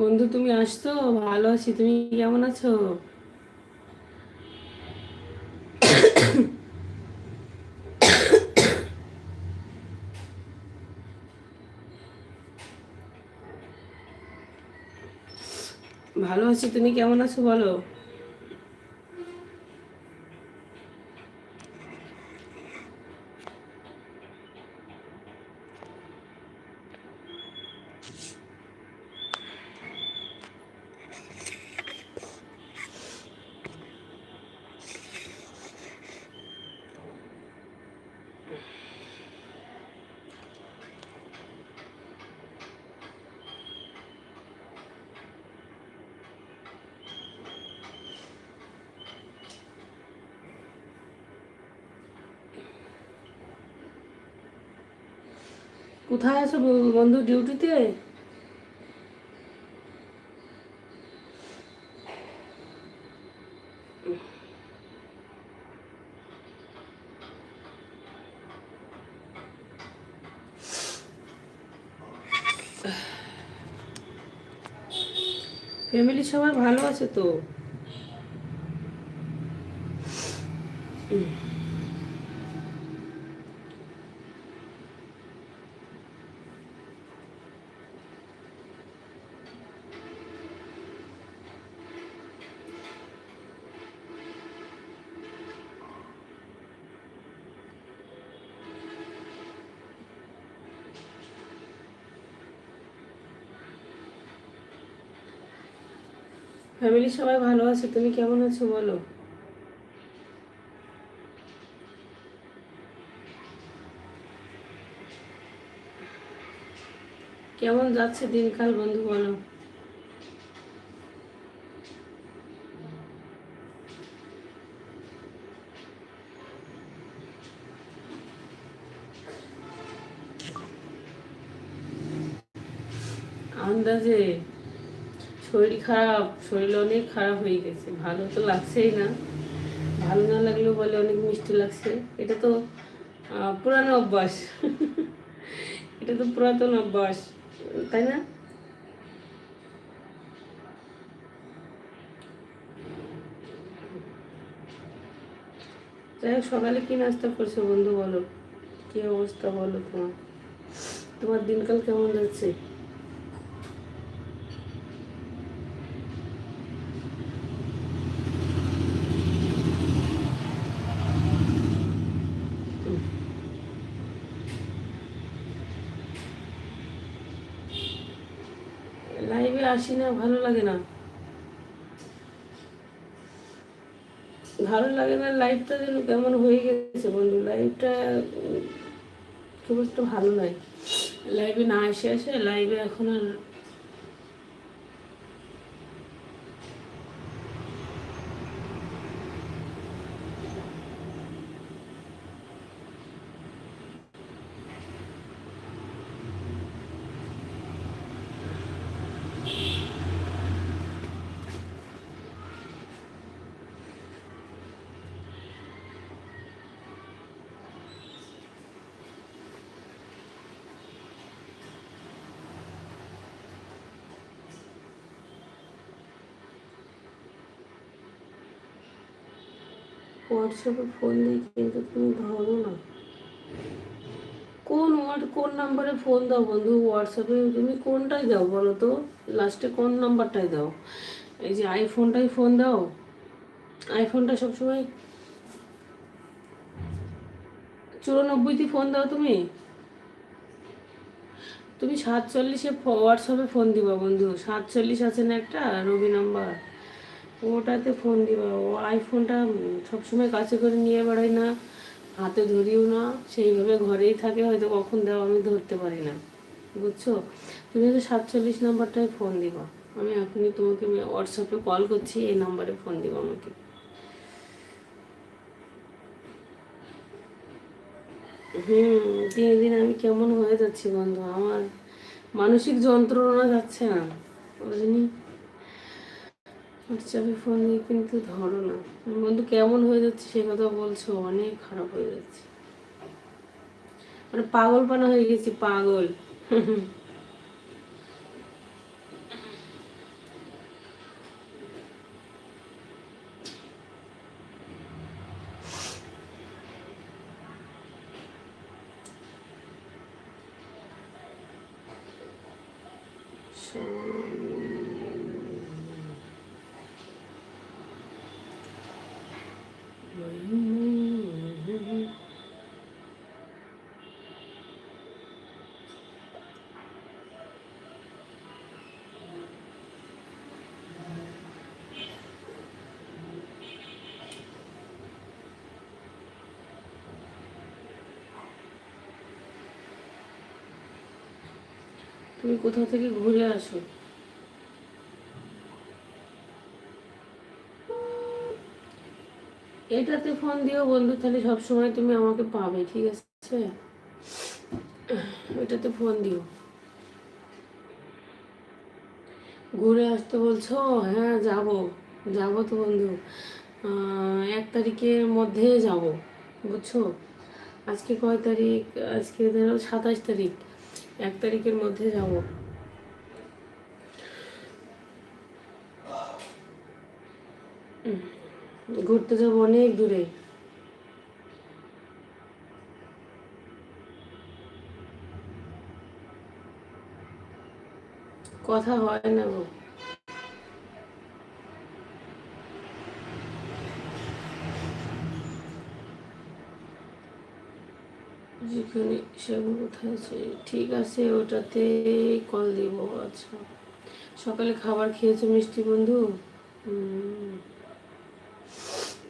বন্ধু তুমি আসছো? ভালো আছি। তুমি কেমন আছো? ভালো আছি। তুমি কেমন আছো বলো? কোথায় আছো বন্ধু ডিউটিতে ফ্যামিলি সবার ভালো আছে তো? ফ্যামিলি সবাই ভালো আছে তুমি কেমন আছো বলো? কেমন যাচ্ছে দিনকাল বন্ধু বলো? আন্দাজে শরীর খারাপ, শরীর অনেক খারাপ হয়ে গেছে। ভালো তো লাগছেই না। ভালো না লাগলেও বলে অনেক মিষ্টি লাগছে। এটা তো পুরানো অভ্যাস। এটা তো পুরাতন অভ্যাস, তাই না? যাই হোক, সকালে কি নাস্তা করছ বন্ধু বলো? কি অবস্থা বলো তোমার? তোমার দিনকাল কেমন যাচ্ছে? লাইভে আসি না, ভালো লাগে না। ভালো লাগে না লাইভটা যেন কেমন হয়ে গেছে বন্ধু। লাইভটা খুব একটা ভালো নয়। লাইভে না এসে আসে লাইভে এখন আর হোয়াটসঅ্যাপে ফোন দিই কিন্তু তুমি ধরো না। কোন কোন নাম্বারে ফোন দাও বন্ধু? হোয়াটসঅ্যাপে তুমি কোনটাই দাও বলো তো? লাস্টে কোন নাম্বারটাই দাও? এই যে আইফোনটাই ফোন দাও। আইফোনটা সবসময় চুরানব্বইতে ফোন দাও তুমি? তুমি সাতচল্লিশে হোয়াটসঅ্যাপে ফোন দিবা বন্ধু। সাতচল্লিশ আছে না একটা? রবি নাম্বার ওটাতে ফোন দিবা ও আইফোনটা সবসময় কাছে করে নিয়ে বেড়াই না, হাতে ধরিও না, সেইভাবে ঘরেই থাকে, হয়তো কখন দাও আমি ধরতে পারি না। বুঝছ? তুমি হয়তো সাতচল্লিশ নাম্বারটায় ফোন দিবা। আমি এখনই তোমাকে হোয়াটসঅ্যাপে কল করছি, এই নাম্বারে ফোন দিবা আমাকে। হুম, দিনে দিনে আমি কেমন হয়ে যাচ্ছি বন্ধু, আমার মানসিক যন্ত্রণা যাচ্ছে না বুঝলি হোয়াটসঅ্যাপে ফোন দিয়ে কিন্তু ধরো না। বন্ধু কেমন হয়ে যাচ্ছে সে কথা বলছো? অনেক খারাপ হয়ে যাচ্ছে। মানে পাগল পানা হয়ে গেছি, পাগল। তুমি কোথা থেকে ঘুরে আসো। এটাতে ফোন দিও বন্ধু, তাহলে সবসময় তুমি আমাকে পাবে, ঠিক আছে? এটাতে ফোন দিও। ঘুরে আসতে বলছো? হ্যাঁ যাব। যাব তো বন্ধু। এক তারিখের মধ্যে যাব, বুঝছ? আজকে কয় তারিখ? আজকে ধরো সাতাশ তারিখ। এক তারিখের মধ্যে যাব। ঘুরতে যাব অনেক দূরে। কথা হয় না গো। আছে ঠিক আছে, ওটাতে কল দিব আচ্ছা। সকালে খাবার খেয়েছো মিষ্টি বন্ধু?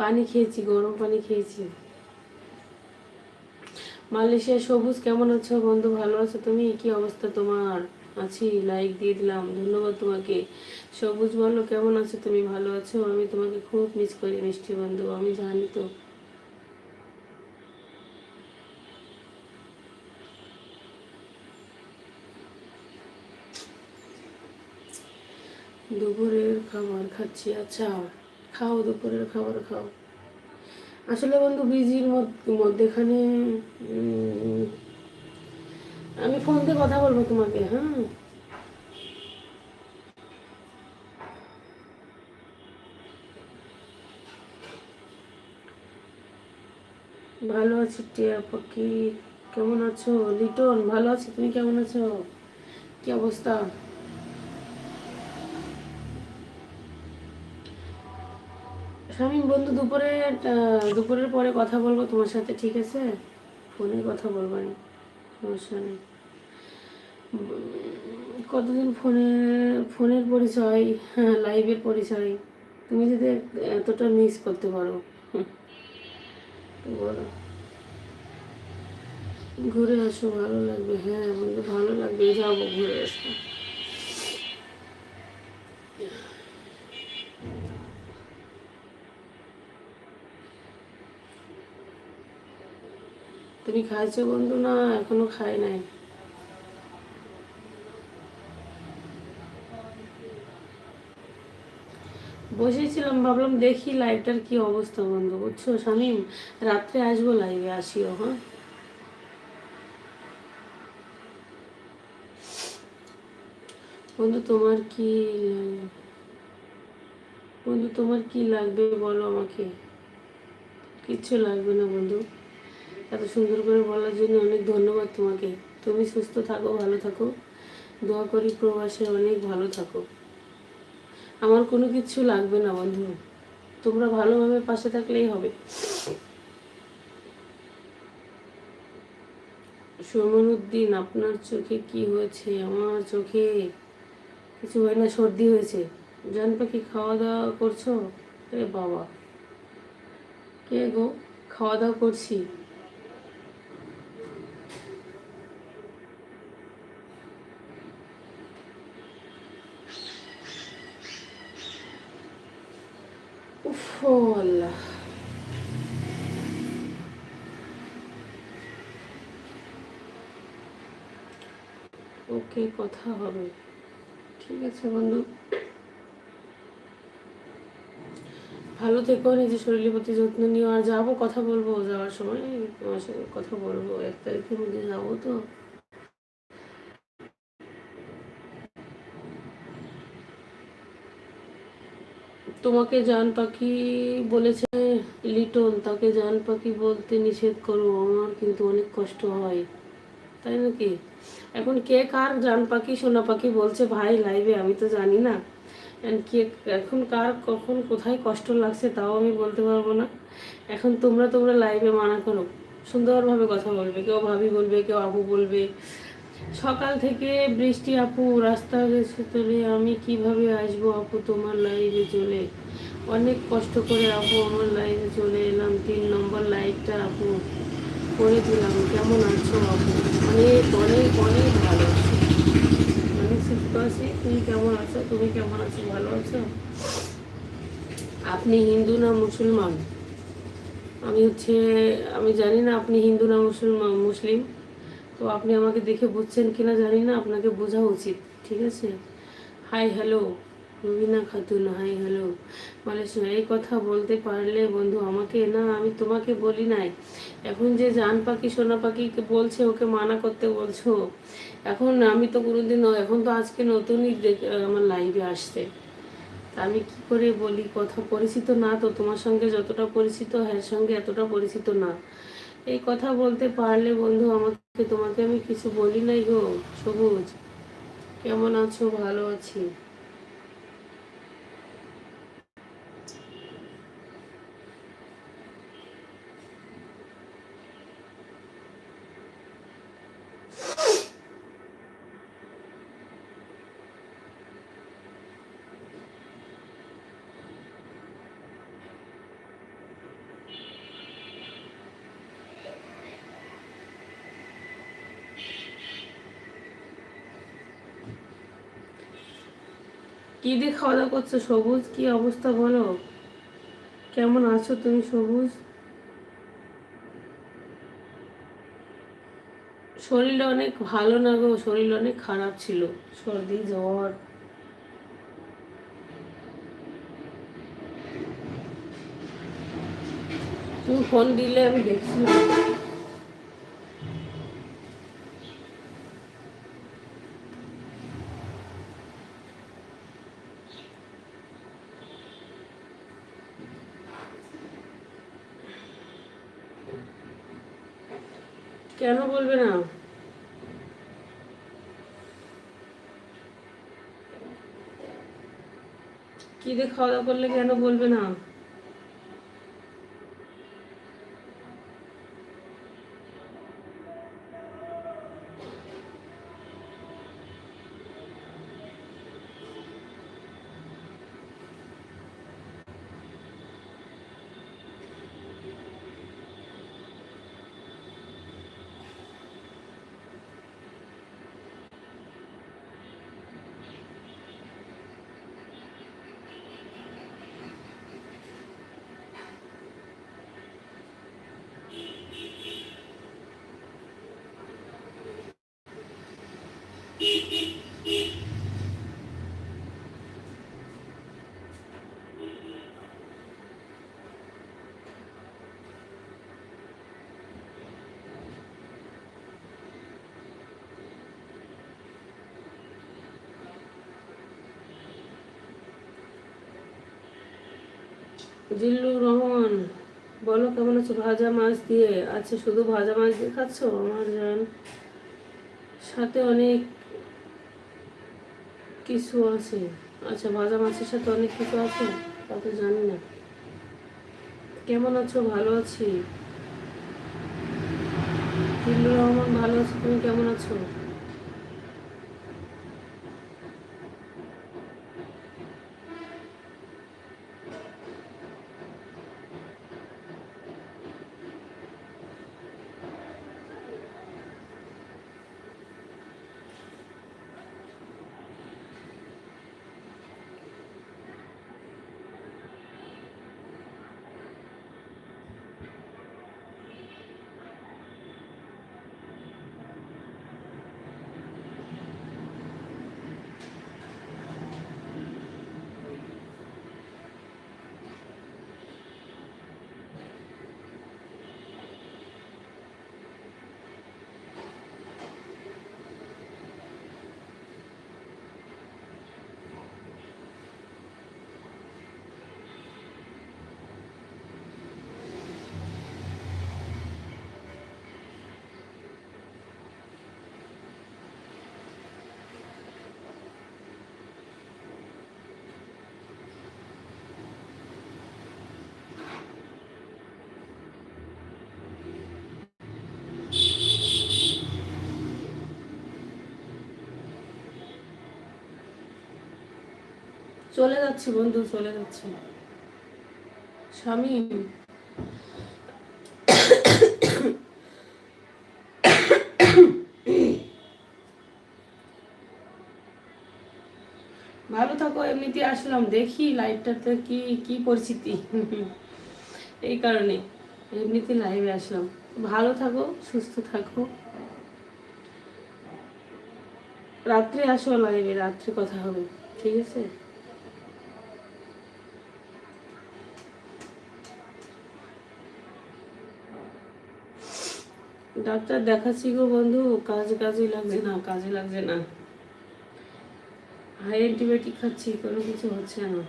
পানি খেয়েছি, গরম পানি খেয়েছি। মালয়েশিয়া সবুজ কেমন আছো বন্ধু? ভালো আছো তুমি? কি অবস্থা তোমার? আছি লাইক দিয়ে দিলাম, ধন্যবাদ তোমাকে। সবুজ বলো, কেমন আছো তুমি? ভালো আছো? আমি তোমাকে খুব মিস করি মিষ্টি বন্ধু, আমি জানি তো। দুপুরের খাবার খাচ্ছি আচ্ছা। খাও, দুপুরের খাবার খাও। আসলে বন্ধু, বিজির মধ্যেখানে আমি ফোন দিয়ে কথা বলব তোমাকে হ্যাঁ? ভালো আছি টিয়া পাখি কেমন আছো? লিটন, ভালো আছি, তুমি কেমন আছো? কি অবস্থা? স্বামী, বন্ধু, দুপুরে দুপুরের পরে কথা বলব তোমার সাথে, ঠিক আছে? ফোনে কথা বলব আমি সমস্যা নেই। কতদিন ফোনে, ফোনের পরিচয়, লাইভের পরিচয়? তুমি যদি এতটা মিস করতে পারো। বলো। ঘুরে আসো, ভালো লাগবে হ্যাঁ বন্ধু ভালো লাগবে, যাব, ঘুরে আসব। তুমি খাইছো বন্ধু? না, এখনও খাই নাই। বসেছিলাম, ভাবলাম দেখি লাইভটার কি অবস্থা বন্ধু, বুঝছ? শামিম, রাত্রে আসব লাইভে, আসিও হ্যাঁ? বন্ধু, তোমার কি বন্ধু, তোমার কি লাগবে বলো আমাকে? কিচ্ছু লাগবে না বন্ধু। এত সুন্দর করে বলার জন্য অনেক ধন্যবাদ তোমাকে। তুমি সুস্থ থাকো, ভালো থাকো। দোয়া করি প্রবাসে অনেক ভালো থাকো। আমার কোনো কিছু লাগবে না বন্ধু। তোমরা ভালোভাবে পাশে থাকলেই হবে। উদ্দিন আপনার চোখে কি হয়েছে? আমার চোখে কিছু হয় না, সর্দি হয়েছে। জান পাখি খাওয়া দাওয়া করছ? আরে বাবা। কে গো? খাওয়া দাওয়া করছি। ও আল্লাহ ওকে কথা হবে। ঠিক আছে বন্ধু। ভালো থেকো, নিজের শরীরের প্রতি যত্ন নিও। আর যাব, কথা বলব যাওয়ার সময়। তোমার সাথে কথা বলব। এক তারিখের মধ্যে যাব তো। তোমাকে জান পাখি বলেছে, লিটন, তাকে জান পাখি বলতে নিষেধ করো, আমার কিন্তু অনেক কষ্ট হয়। তাই নাকি? এখন কে কার জান পাখি, সোনা পাখি বলছে, ভাই লাইভে আমি তো জানি না। কে, এখন কার কখন কোথায় কষ্ট লাগছে তাও আমি বলতে পারব না। এখন তোমরা তোমরা লাইভে মানা করো। সুন্দরভাবে কথা বলবে, কেউ ভাবি বলবে, কেউ আবু বলবে। সকাল থেকে বৃষ্টি, আপু, রাস্তা গেছে চলে আমি কীভাবে আসব আপু তোমার লাইভে চলে? অনেক কষ্ট করে আপু আমার লাইভে চলে এলাম, তিন নম্বর লাইভটা আপু করে দিলাম। কেমন আছো আপু? অনেক অনেক অনেক ভালো আছি। অনেক সুস্থ আছি। তুমি কেমন আছো? তুমি কেমন আছো? ভালো আছো? আপনি হিন্দু না মুসলমান? আমি হচ্ছে, আমি জানি না আপনি হিন্দু না মুসলমান, মুসলিম। তো আপনি আমাকে দেখে বুঝছেন কিনা জানি না, আপনাকে বোঝা উচিত, ঠিক আছে? Hi hello Rubina Khatun hi hello Malaysia, এই কথা বলতে পারলে বন্ধু আমাকে না, আমি তোমাকে বলি নাই। এখন যে জান পাখি, সোনা পাখিকে বলছে, ওকে মানা করতে বলছো? এখন আমি তো কোনোদিন, এখন তো আজকে নতুনই আমার লাইভে আসছে। আমি কি করে বলি, কথা পরিচিত না তো তোমার সঙ্গে যতটা পরিচিত এর সঙ্গে এতটা পরিচিত না। এই কথা বলতে পারলে বন্ধু আমাকে তোমাকে আমি কিছু বলি নাই গো সবুজ। কেমন আছো? ভালো আছি। কি দিয়ে খাওয়া দাওয়া করছ সবুজ? কি অবস্থা বলো? কেমন আছো তুমি সবুজ? শরীর অনেক ভালো না গো শরীর অনেক খারাপ ছিল। সর্দি, জ্বর। তুমি ফোন দিলে আমি দেখছিলাম কেন বলবে না? কি দিয়ে খাওয়া দাওয়া করলে কেন বলবে না? জিল্লুর রহমান, বলো কেমন আছো? ভাজা মাছ দিয়ে। আচ্ছা শুধু ভাজা মাছ দিয়ে খাচ্ছ? আমার সাথে অনেক কিছু আছে? আচ্ছা ভাজা মাছের সাথে অনেক কিছু আছে? তা তো জানি না। কেমন আছো? ভালো আছি? জিল্লুর রহমান, ভালো আছো? তুমি কেমন আছো? চলে যাচ্ছি বন্ধু, চলে যাচ্ছি। স্বামী। ভালো থাকো, এমনিতে আসলাম। দেখি লাইভটাতে কি কি পরিস্থিতি। এই কারণে এমনিতে লাইভে আসলাম। ভালো থাকো, সুস্থ থাকো। রাত্রে আসো লাইভে রাত্রে কথা হবে, ঠিক আছে? ডাক্তার দেখাচ্ছি গো বন্ধু, কাজ কাজে লাগছে না, কাজে লাগছে না। হাই অ্যান্টিবায়োটিক খাচ্ছি, কোনো কিছু হচ্ছে না।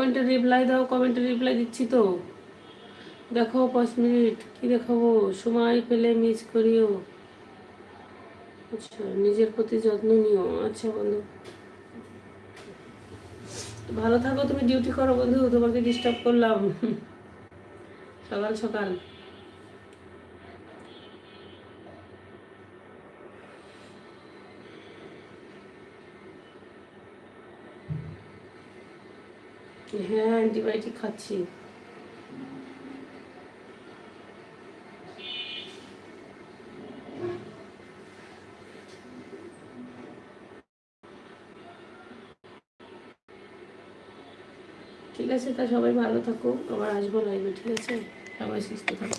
কমেন্টে রিপ্লাই দাও কমেন্টে রিপ্লাই দিচ্ছি তো। দেখো, পাঁচ মিনিট। কি দেখাবো? সময় পেলে মিস করিও। আচ্ছা নিজের প্রতি যত্ন নিও। আচ্ছা বন্ধু। ভালো থাকো, তুমি ডিউটি করো, বন্ধু। তোমাকে ডিস্টার্ব করলাম। সকাল সকাল। হ্যাঁ অ্যান্টিবায়োটিক খাচ্ছি। ঠিক আছে তা সবাই ভালো থাকো, আবার আসব লাইভে ঠিক আছে? সবাই সুস্থ থাকো।